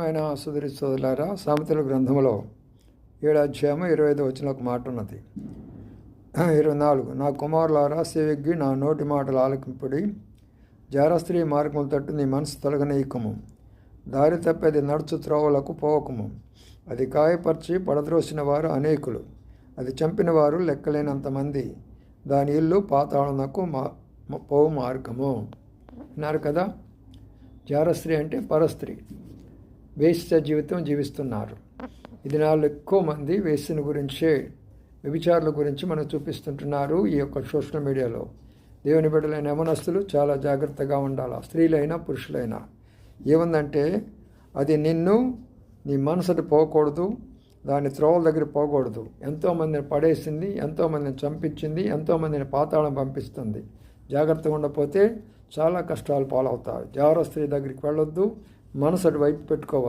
ఆయన సుదరి సోదరులారా సామెతల గ్రంథంలో ఏడు అధ్యాయము ఇరవై ఐదు వచ్చిన ఒక మాట ఉన్నది. ఇరవై నాలుగు నా కుమారులారా సేవిగ్గి నా నోటి మాటలు ఆలకింపుడి. జారస్త్రీ మార్గం తట్టు నీ మనసు తొలగనీయకము. దారి తప్పేది నడుచు త్రోవలకు పోవకము. అది గాయపరిచి పడద్రోసిన వారు అనేకులు. అది చంపిన వారు లెక్కలేనంతమంది దాని ఇల్లు పాతాళనకు మా పోవు మార్గము. అన్నారు కదా? జారస్త్రీ అంటే పరస్త్రీ. వేశ్య జీవితం జీవిస్తున్నారు. ఇది నాలుగు ఎక్కువ మంది వేసిన గురించే వ్యభిచారుల గురించి మనం చూపిస్తుంటున్నారు ఈ యొక్క సోషల్ మీడియాలో. దేవుని బిడ్డలైన యమనస్తులు చాలా జాగ్రత్తగా ఉండాలి? స్త్రీలైనా పురుషులైనా. ఏముందంటే అది నిన్ను నీ మనసుటి పోకూడదు దాని త్రోవల దగ్గర పోకూడదు. ఎంతోమందిని పడేసింది ఎంతోమందిని చంపించింది ఎంతోమందిని పాతాళం పంపిస్తుంది. జాగ్రత్తగా ఉండకపోతే చాలా కష్టాలు పాలవుతారు జాగ్రత్త స్త్రీ దగ్గరికి వెళ్ళొద్దు మనసు అటు వైపు పెట్టుకోవద్దు.